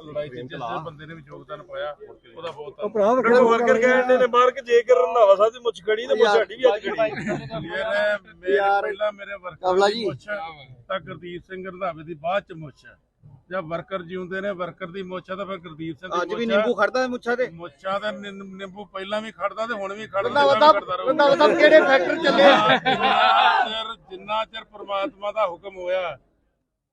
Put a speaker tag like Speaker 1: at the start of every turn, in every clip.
Speaker 1: ਲੜਾਈ ਚ ਜਿਸ ਬੰਦੇ ਨੇ ਵੀ ਯੋਗਦਾਨ ਪਾਇਆ ਉਹਦਾ ਬਹੁਤ ਧੰਨਵਾਦ
Speaker 2: ਭਰਾ
Speaker 3: ਮੈਨੂੰ ਵਰਕਰ ਕਹਿੰਦੇ ਨੇ ਮਾਰ ਕੇ ਜੇਕਰ ਰੰਧਾਵਾ ਸਾਹਿਬ ਦੀ ਮੁੱਛ ਖੜੀ ਤੇ ਮੁੱਛ ਸਾਡੀ ਵੀ ਅੱਜ ਖੜੀ
Speaker 1: ਮੇਰੇ ਮੇਰੇ ਪਹਿਲਾਂ ਮੇਰੇ ਵਰਕਰ
Speaker 2: ਕਮਲਾ
Speaker 1: ਦੀ
Speaker 2: ਜੀ।
Speaker 1: ਮੁੱਛ ਤਾਂ ਗੁਰਦੀਪ ਸਿੰਘ ਰੰਧਾਵੇ ਦੀ ਬਾਅਦ ਚ ਮੁੱਛ ਹੈ। ਜਦ ਵਰਕਰ ਜਿਉਂਦੇ ਨੇ ਵਰਕਰ ਦੀ ਮੁੱਛ ਆ ਤਾਂ ਫਿਰ ਗੁਰਦੀਪ ਸਿੰਘ ਦੀ
Speaker 2: ਅੱਜ ਵੀ
Speaker 1: ਮੁੱਛ ਆ।
Speaker 2: ਨਿੰਬੂ ਖੜਦਾ ਮੁੱਛਾਂ ਤੇ
Speaker 1: ਮੁੱਛਾਂ ਦਾ ਨਿੰ- ਨਿੰਬੂ ਪਹਿਲਾਂ ਵੀ ਖੜਦਾ ਤੇ ਹੁਣ ਵੀ ਖੜਦਾ
Speaker 2: ਕਿਹੜੇ ਫੈਕਟਰ ਚੱਲੇ
Speaker 1: ਜਿੰਨਾ ਚਿਰ ਪ੍ਰਮਾਤਮਾ ਦਾ ਹੁਕਮ ਹੋਇਆ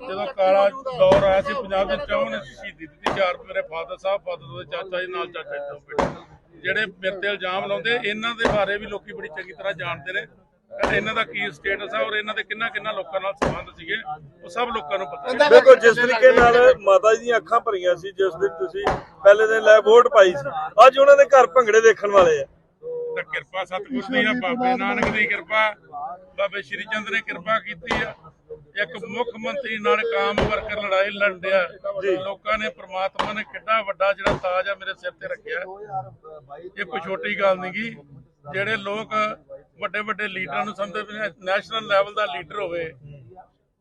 Speaker 1: ਜਦੋਂ ਕਾਲਾ ਦੌਰ ਆਇਆ ਸੀ ਪੰਜਾਬ ਦੇ ਚੌਂ ਨੇ ਸ਼ਹੀਦੀ ਦਿੱਤੀ। ਚਾਰ ਮੇਰੇ ਫਾਦਰ ਸਾਹਿਬ ਫਾਦਰ ਦੇ ਚਾਚਾ ਜੀ ਨਾਲ ਚਾਚਾ ਜੀ ਤੋਂ ਬੇਟੇ। ਜਿਹੜੇ ਮੇਰੇ ਤੇ ਇਲਜ਼ਾਮ ਲਾਉਂਦੇ ਇਹਨਾਂ ਦੇ ਬਾਰੇ ਵੀ ਲੋਕੀ ਬੜੀ ਚੰਗੀ ਤਰ੍ਹਾਂ ਜਾਣਦੇ ਨੇ। ਕਿ ਇਹਨਾਂ ਦਾ ਕੀ ਸਟੇਟਸ ਹੈ ਔਰ ਇਹਨਾਂ ਦੇ ਕਿੰਨਾ ਕਿੰਨਾ ਲੋਕਾਂ ਨਾਲ ਸੰਬੰਧ ਸੀਗੇ ਉਹ ਸਭ ਲੋਕਾਂ ਨੂੰ ਪਤਾ ਹੈ
Speaker 3: ਦੇਖੋ ਜਿਸ ਤਰੀਕੇ ਨਾਲ ਮਾਤਾ ਜੀ ਦੀਆਂ ਅੱਖਾਂ ਭਰੀਆਂ ਸੀ ਜਿਸ ਦਿਨ ਤੁਸੀਂ ਪਹਿਲੇ ਦਿਨ ਲੈ ਵੋਟ ਪਾਈ ਸੀ ਅੱਜ ਉਹਨਾਂ ਦੇ ਘਰ ਭੰਗੜੇ ਦੇਖਣ ਵਾਲੇ ਆ।
Speaker 1: ਤਾਂ ਕਿਰਪਾ ਸਤਿਗੁਰ ਦੀ ਆ ਬਾਬੇ ਨਾਨਕ ਦੀ ਕਿਰਪਾ ਬਾਬੇ ਸ਼੍ਰੀ ਚੰਦ ਨੇ ਕਿਰਪਾ ਕੀਤੀ ਆ। ਇੱਕ ਮੁੱਖ ਮੰਤਰੀ ਨਾਲ ਕਾਮ ਵਰਕਰ ਲੜਾਈ ਲੜਿਆ ਲੋਕਾਂ ਨੇ ਪ੍ਰਮਾਤਮਾ ਨੇ ਕਿੱਡਾ ਵੱਡਾ ਜਿਹੜਾ ਤਾਜ ਆ ਮੇਰੇ ਸਿਰ ਤੇ ਰੱਖਿਆ। ਇਹ ਕੋਈ ਛੋਟੀ ਗੱਲ ਨਹੀਂ ਗੀ ਜਿਹੜੇ ਲੋਕ ਵੱਡੇ ਵੱਡੇ ਲੀਡਰਾਂ ਨੂੰ ਸਮਝਦੇ ਨੇ ਨੈਸ਼ਨਲ ਲੈਵਲ ਦਾ ਲੀਡਰ ਹੋਵੇ।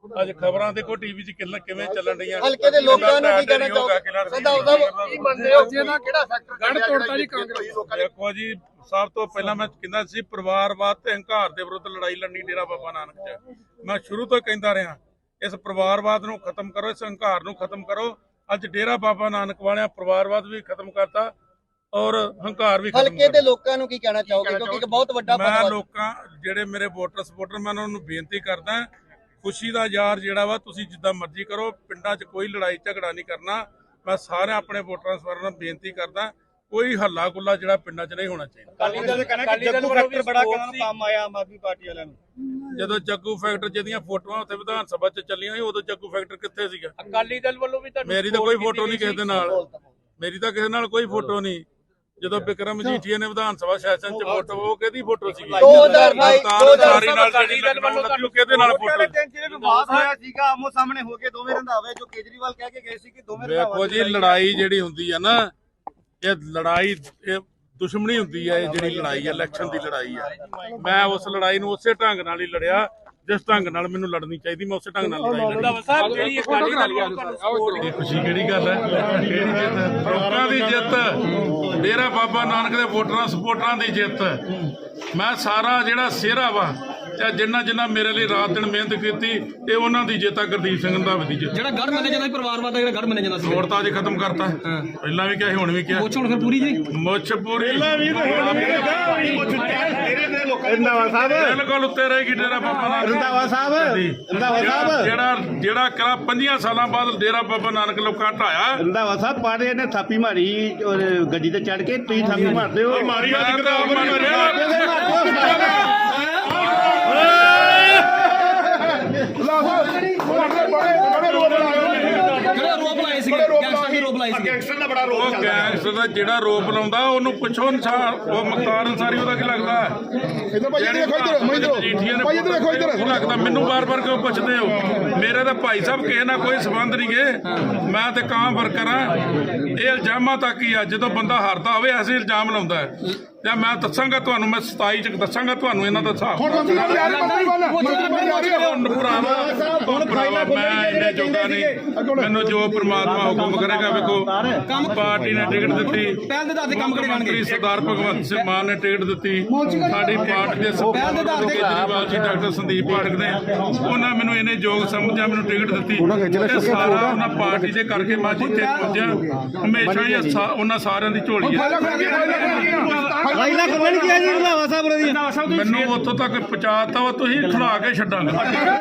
Speaker 1: ਅੱਜ ਖਬਰਾਂ ਦੇਖੋ ਟੀਵੀ 'ਚ ਕਿੰਨਾ ਕਿਵੇਂ ਚੱਲਣ ਰਹੀਆਂ
Speaker 2: ਹਲਕੇ ਦੇ ਲੋਕਾਂ ਨੂੰ ਕੀ ਕਹਿਣਾ ਚਾਹੋਗੇ? ਰੰਧਾਵਾ ਸਾਹਿਬ ਕੀ ਮੰਨਦੇ ਹੋ ਜਿਹਦਾ ਕਿਹੜਾ ਫੈਕਟਰ
Speaker 4: ਗੜ ਤੋੜਤਾ ਜੀ ਕਾਂਗਰਸ।
Speaker 1: ਦੇਖੋ ਜੀ ਸਭ ਤੋਂ ਪਹਿਲਾਂ ਮੈਂ ਕਹਿੰਦਾ ਸੀ ਪਰਿਵਾਰਵਾਦ ਤੇ ਹੰਕਾਰ ਦੇ ਵਿਰੁੱਧ ਲੜਾਈ ਲੜਨੀ ਡੇਰਾ ਬਾਬਾ ਨਾਨਕ ਚ ਮੈਂ ਸ਼ੁਰੂ ਤੋਂ ਕਹਿੰਦਾ ਰਿਹਾ ਇਸ ਪਰਿਵਾਰਵਾਦ ਨੂੰ ਖਤਮ ਕਰੋ ਇਸ ਹੰਕਾਰ ਨੂੰ ਖਤਮ ਕਰੋ। ਅੱਜ ਡੇਰਾ ਬਾਬਾ ਨਾਨਕ ਵਾਲਿਆਂ ਪਰਿਵਾਰਵਾਦ ਵੀ ਖਤਮ ਕਰਤਾ ਔਰ ਹੰਕਾਰ ਵੀ ਖਤਮ
Speaker 2: ਹਲਕੇ ਦੇ ਲੋਕਾਂ ਨੂੰ ਕੀ ਕਹਿਣਾ ਚਾਹੋਗੇ? ਕਿਉਂਕਿ ਇੱਕ ਬਹੁਤ ਵੱਡਾ
Speaker 1: ਮੈਂ ਲੋਕਾਂ ਜਿਹੜੇ ਮੇਰੇ ਵੋਟਰ ਸਪੋਰਟਰ ਮੈਂ ਉਹਨਾਂ ਨੂੰ ਬੇਨਤੀ ਕਰਦਾ ਖੁਸ਼ੀ ਦਾ ਯਾਰ ਜਿਹੜਾ ਵਾ ਤੁਸੀਂ ਜਿੱਦਾਂ ਮਰਜ਼ੀ ਕਰੋ ਪਿੰਡਾਂ 'ਚ ਕੋਈ ਲੜਾਈ ਝਗੜਾ ਨਹੀਂ ਕਰਨਾ। ਮੈਂ ਸਾਰੇ ਆਪਣੇ ਵੋਟਰਾਂ ਸਪੋਰਟਰਾਂ ਨੂੰ ਬੇਨਤੀ ਕਰਦਾ ਕੋਈ ਹੱਲਾ ਗੁੱਲਾ ਜਿਹੜਾ ਪਿੰਡਾਂ 'ਚ ਨਹੀਂ ਹੋਣਾ ਚਾਹੀਦਾ।
Speaker 2: ਅਕਾਲੀ ਦਲ ਕਹਿੰਦਾ ਕਿ ਜੱਗੂ ਫੈਕਟਰ ਬੜਾ ਕੰਮ ਆਇਆ ਆਮ ਆਦਮੀ ਪਾਰਟੀ ਵਾਲਿਆਂ ਨੂੰ।
Speaker 1: ਜਦੋਂ ਜੱਗੂ ਫੈਕਟਰ ਜਿਹਦੀਆਂ ਫੋਟੋਆਂ ਉੱਥੇ ਵਿਧਾਨ ਸਭਾ 'ਚ ਚੱਲੀਆਂ ਸੀ ਉਦੋਂ ਜੱਗੂ ਫੈਕਟਰ ਕਿੱਥੇ ਸੀਗਾ?
Speaker 4: ਅਕਾਲੀ ਦਲ ਵੱਲੋਂ ਵੀ ਤੁਹਾਨੂੰ
Speaker 1: ਮੇਰੀ ਤਾਂ ਕੋਈ ਫੋਟੋ ਨਹੀਂ ਕਿਸੇ ਦੇ ਨਾਲ। ਮੇਰੀ ਤਾਂ ਕਿਸੇ ਨਾਲ ਕੋਈ ਫੋਟੋ ਨਹੀਂ। ਜਦੋਂ ਵਿਕਰਮ ਜੀਠੀਆ ਨੇ ਵਿਧਾਨ ਸਭਾ ਸੈਸ਼ਨ 'ਚ ਫੋਟੋ ਉਹ ਕਿਹਦੀ ਫੋਟੋ ਸੀਗੀ?
Speaker 2: 2022
Speaker 1: ਅਵਤਾਰ ਨਾਲ ਕਿਹਦੇ ਨਾਲ ਫੋਟੋ?
Speaker 2: ਵਿਵਾਦ ਹੋਇਆ ਸੀਗਾ ਆਮੋ ਸਾਹਮਣੇ ਹੋ ਕੇ ਦੋਵੇਂ ਰੰਧਾਵੇ ਜੋ ਕੇਜਰੀਵਾਲ ਕਹਿ ਕੇ ਗਏ ਸੀ ਕਿ ਦੋਵੇਂ
Speaker 1: ਵੇਖੋ ਜੀ ਲੜਾਈ ਜਿਹੜੀ ਹੁੰਦੀ ਆ ਨਾ ਇਹ ਲੜਾਈ ਇਹ ਦੁਸ਼ਮਣੀ ਹੁੰਦੀ ਹੈ ਇਹ ਜਿਹੜੀ ਲੜਾਈ ਹੈ ਇਲੈਕਸ਼ਨ ਦੀ ਲੜਾਈ ਹੈ ਮੈਂ ਉਸ ਲੜਾਈ ਨੂੰ ਉਸੇ ਢੰਗ ਨਾਲ ਹੀ ਲੜਿਆ ਜਿਸ ਢੰਗ ਨਾਲ ਮੈਨੂੰ ਲੜਨੀ ਚਾਹੀਦੀ ਮੈਂ ਉਸੇ ਢੰਗ ਨਾਲ ਲੜਾਈ ਲੜੀ
Speaker 4: ਰੰਧਾਵਾ ਸਾਹਿਬ ਜਿਹੜੀ ਤੁਹਾਨੂੰ support
Speaker 1: ਇਹ ਖੁਸ਼ੀ ਕਿਹੜੀ ਗੱਲ ਹੈ। ਕਿਹੜੀ ਜਿੱਤ ਹੈ? ਲੋਕਾਂ ਦੀ ਜਿੱਤ। ਡੇਰਾ ਬਾਬਾ ਨਾਨਕ ਦੇ ਵੋਟਰਾਂ ਸਪੋਰਟਰਾਂ ਦੀ ਜਿੱਤ। ਮੈਂ ਸਾਰਾ ਜਿਹੜਾ ਸਿਹਰਾ ਵਾ ਤੇ ਜਿੰਨਾ ਜਿੰਨਾ ਮੇਰੇ ਲਈ ਰਾਤ ਦਿਨ ਮਿਹਨਤ ਕੀਤੀ ਇਹ ਉਹਨਾਂ ਦੀ ਜਿੱਤ ਗੁਰਦੀਪ ਸਿੰਘ ਦੀ ਜਿੱਤ
Speaker 4: ਜਿਹੜਾ ਗੜ ਮੰਨਿਆ ਜਾਂਦਾ ਸੀ ਪਰਿਵਾਰਵਾਦ ਦਾ ਜਿਹੜਾ ਗੜ ਮੰਨਿਆ ਜਾਂਦਾ ਸੀ।
Speaker 1: ਹੋਰ ਤਾਂ ਅੱਜ ਖਤਮ ਕਰਤਾ। ਪਹਿਲਾਂ ਵੀ ਕਿਹਾ ਸੀ ਹੁਣ ਵੀ ਕਿਹਾ।
Speaker 4: ਪੁੱਛ ਹੁਣ ਫਿਰ ਪੂਰੀ ਜੀ?
Speaker 1: ਮੁੱਛ ਪੂਰੀ।
Speaker 5: ਰੰਧਾਵਾ ਸਾਹਿਬ।
Speaker 1: ਬਿਲਕੁਲ ਉੱਤੇ ਰਹੇਗੀ ਡੇਰਾ ਬਾਬਾ ਨਾਨਕ।
Speaker 5: ਰੰਧਾਵਾ ਸਾਹਿਬ ਰੰਧਾਵਾ
Speaker 1: ਜਿਹੜਾ
Speaker 5: ਸਾਹਿਬ।
Speaker 1: ਜਿਹੜਾ ਜਿਹੜਾ ਕਰਾ 50 ਸਾਲਾਂ ਬਾਅਦ ਡੇਰਾ ਬਾਬਾ ਨਾਨਕ ਲੋਕਾਂ ਢਾਇਆ
Speaker 5: ਰੰਧਾਵਾ ਸਾਹਿਬ ਪਾੜੇ ਨੇ ਥਾਪੀ ਮਾਰੀ ਔਰ ਗੱਡੀ ਤੇ ਚੜ ਕੇ ਤੁਸੀਂ ਥਾਪੀ ਮਾਰਦੇ ਹੋ।
Speaker 1: ਮਾਰੀ ਅੱਜ ਕਿਤਾਬ ਮਾਰਿਆ
Speaker 4: ਜਿਹੜਾ ਰੋਪ ਲਾਏ ਸੀਗੇ ਗੈਂਗਸਟਰ ਦੇ ਰੋਪ ਲਾਏ ਸੀਗੇ
Speaker 1: ਉਹ ਗੈਂਗਸਟਰ ਦਾ ਜਿਹੜਾ ਰੋਪ ਲਾਉਂਦਾ ਉਹਨੂੰ ਪੁੱਛੋ ਅਨਸਾਰ ਉਹ ਮੁਖਤਾਰ ਅਨਸਾਰੀ ਉਹਦਾ ਕੀ ਲੱਗਦਾ?
Speaker 6: ਇਧਰ ਭਾਈ ਇਧਰ ਦੇਖੋ ਇਧਰ ਮੈਂ ਇਧਰ ਭਾਈ ਇਧਰ ਦੇਖੋ ਇਧਰ।
Speaker 1: ਲੱਗਦਾ ਮੈਨੂੰ ਬਾਰ-ਬਾਰ ਕਿਉਂ ਪੁੱਛਦੇ ਹੋ? ਮੇਰੇ ਤਾਂ ਭਾਈ ਸਾਹਿਬ ਕਿਸੇ ਨਾਲ ਕੋਈ ਸਬੰਧ ਨਹੀਂ ਗੇ। ਮੈਂ ਤੇ ਕਾਂ ਵਰਕਰ ਆ ਇਹ ਇਲਜ਼ਾਮਾਂ ਤੱਕ ਹੀ ਆ ਜਦੋਂ ਬੰਦਾ ਹਾਰਦਾ ਹੋਵੇ ਐਸੇ ਇਲਜ਼ਾਮ ਲਾਉਂਦਾ ਹੈ। ਜਾਂ ਮੈਂ ਦੱਸਾਂਗਾ ਤੁਹਾਨੂੰ ਮੈਂ 27 ਚ ਦੱਸਾਂਗਾ ਤੁਹਾਨੂੰ ਇਹਨਾਂ ਦਾ ਹਿਸਾਬ। ਮੈਂ ਜੋਗਾ ਨਹੀਂ। ਮੈਨੂੰ ਜੋ ਪ੍ਰਮਾਤਮਾ ਹੁਕਮ ਕਰੇਗਾ ਵੇਖੋ ਪਾਰਟੀ ਨੇ ਟਿਕਟ ਦਿੱਤੀ।
Speaker 4: ਪਹਿਲ ਦੇ ਆਧਾਰ ਤੇ ਕੰਮ ਕਰੇ ਜਾਣਗੇ।
Speaker 1: ਮੰਤਰੀ ਸਰਦਾਰ ਭਗਵੰਤ ਸਿੰਘ ਮਾਨ ਨੇ ਟਿਕਟ ਦਿੱਤੀ। ਸਾਡੀ ਪਾਰਟੀ ਦੇ ਕੇਜਰੀਵਾਲ ਜੀ ਡਾਕਟਰ ਸੰਦੀਪ ਪਾਠਕ ਨੇ ਉਹਨਾਂ ਮੈਨੂੰ ਇਹਨੇ ਯੋਗ ਸਮਝਿਆ ਮੈਨੂੰ ਟਿਕਟ ਦਿੱਤੀ। ਸਾਰਾ ਉਹਨਾਂ ਪਾਰਟੀ ਦੇ ਕਰਕੇ ਮੈਂ ਜਿੱਥੇ ਪਹੁੰਚਿਆ ਹਮੇਸ਼ਾ ਹੀ ਉਹਨਾਂ ਸਾਰਿਆਂ ਦੀ ਝੋਲੀ ਹੈ
Speaker 5: ਭਾਈ ਲੱਖ ਬਣ ਗਿਆ ਜੀ ਰੰਧਾਵਾ ਸਾਹਿਬ
Speaker 1: ਮੈਨੂੰ ਉੱਥੋਂ ਤੱਕ ਪਹੁੰਚਾਤਾ ਵਾ ਤੁਸੀਂ ਖੜਾ ਕੇ ਛੱਡਾਂਗੇ।